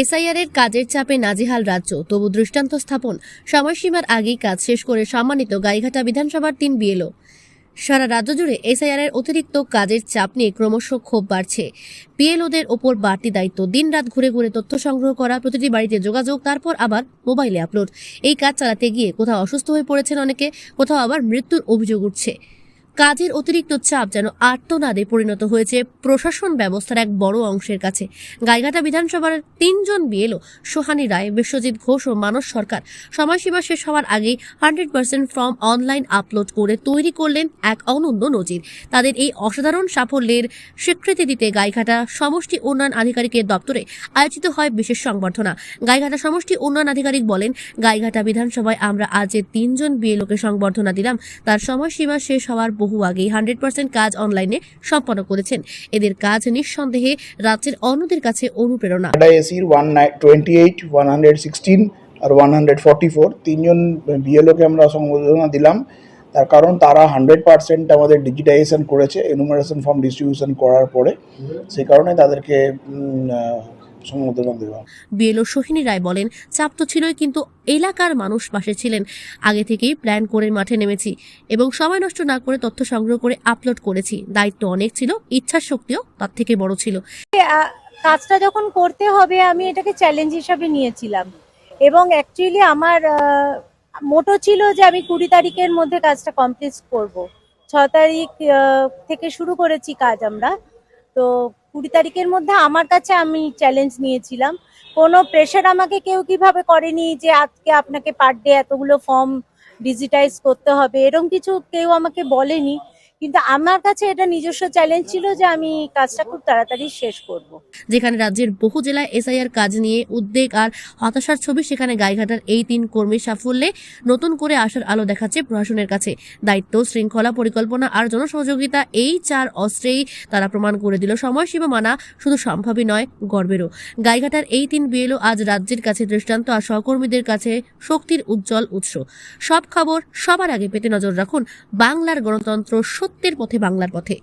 SIR এর কাজের চাপে নাজেহাল রাজ্য। তবু দৃষ্টান্ত স্থাপন। সময়সীমার আগেই কাজ শেষ করে সম্মানিত গাইঘাটা বিধানসভার তিন বিএলও। সারা রাজ্য জুড়ে এসআইআর এর অতিরিক্ত কাজের চাপ নিয়ে ক্রমশ ক্ষোভ বাড়ছে। পিএলওদের ওপর বাড়তি দায়িত্ব, দিনরাত ঘুরে ঘুরে তথ্য সংগ্রহ করা, প্রতিটি বাড়িতে যোগাযোগ, তারপর আবার মোবাইলে আপলোড। এই কাজ চালাতে গিয়ে কোথাও অসুস্থ হয়ে পড়েছেন অনেকে, কোথাও আবার মৃত্যুর অভিযোগ উঠছে। কাজের অতিরিক্ত চাপ যেন আর্তনাদে পরিণত হয়েছে প্রশাসন ব্যবস্থার এক বড় অংশের কাছে। গাইঘাটা বিধানসভার তিনজন বিএলও, সোহানি রায়, বিশ্বজিৎ ঘোষ ও মানস সরকার সময়সীমা শেষ হওয়ার আগেই hundred percent form online upload করে তৈরি করলেন এক অনন্য নজির। তাদের এই অসাধারণ সাফল্যের স্বীকৃতি দিতে গাইঘাটা সমষ্টি উন্নয়ন আধিকারিকের দপ্তরে আয়োজিত হয় বিশেষ সংবর্ধনা। গাইঘাটা সমষ্টি উন্নয়ন আধিকারিক বলেন, গাইঘাটা বিধানসভায় আমরা আজ যে তিনজন বিএলওকে সংবর্ধনা দিলাম, তার সময়সীমা শেষ হওয়ার বহু আগেই হান্ড্রেড পার্সেন্ট কাজ অনলাইনে সম্পন্ন করেছেন। এদের কাজ নিঃসন্দেহে রাজ্যের অন্যদের কাছে অনুপ্রেরণা। এসির one twenty eight one hundred sixteen আর ওয়ান হান্ড্রেড ফর্টি ফোর তিনজন বিএলওকে আমরা সংবর্ধনা দিলাম। তার কারণ তারা হান্ড্রেড পার্সেন্ট আমাদের ডিজিটাইজেশন করেছে এনুমারেশন ফর্ম ডিস্ট্রিবিউশন করার পরে। সে কারণে তাদেরকে বিএলও সোহিনী রায় বলেন চাপ তো ছিলই কিন্তু এলাকার মানুষ পাশে ছিলেন। আগে থেকেই প্ল্যান করে মাঠে নেমেছি এবং সময় নষ্ট না করে তথ্য সংগ্রহ করে আপলোড করেছি। দায়িত্ব অনেক ছিল ইচ্ছার শক্তিও তার থেকে বড় ছিল। আহ, কাজটা যখন করতে হবে আমি এটাকে চ্যালেঞ্জ হিসাবে নিয়েছিলাম। এবং অ্যাকচুয়ালি আমার মোটো ছিল যে আমি কুড়ি তারিখের মধ্যে কাজটা কমপ্লিট করব। ছ তারিখ আহ, থেকে শুরু করেছি কাজ আমরা। তো কুড়ি তারিখের মধ্যে আমার কাছে আমি চ্যালেঞ্জ নিয়েছিলাম। কোনো প্রেশার আমাকে কেউ কীভাবে করেনি যে আজকে আপনাকে পার ডে এতগুলো ফর্ম ডিজিটাইজ করতে হবে এরকম কিছু কেউ আমাকে বলেনি। কিন্তু আমার কাছে এটা নিজস্ব চ্যালেঞ্জ ছিল যে আমি কাজটা খুব তাড়াতাড়ি শেষ করব। যেখানে রাজ্যের বহু জেলায় এসআইআর কাজ নিয়ে উদ্বেগ আর হতাশার ছবি সেখানে গাইঘাটার এই তিন কর্মীর সাফল্যে নতুন করে আসার আলো দেখাচ্ছে প্রশাসনের কাছে। দায়িত্ব, শৃঙ্খলা, পরিকল্পনা আর জনসহযোগিতা এই চার অস্ত্রেই তারা প্রমাণ করে দিল। সময়সীমা মানা শুধু সম্ভবই নয়, গর্বেরও। গাইঘাটার এই তিন বিএলও আজ রাজ্যের কাছে দৃষ্টান্ত আর সহকর্মীদের কাছে শক্তির উজ্জ্বল উৎস। সব খবর সবার আগে পেতে নজর রাখুন বাংলার গণতন্ত্র সত্যের পথে বাংলার পথে।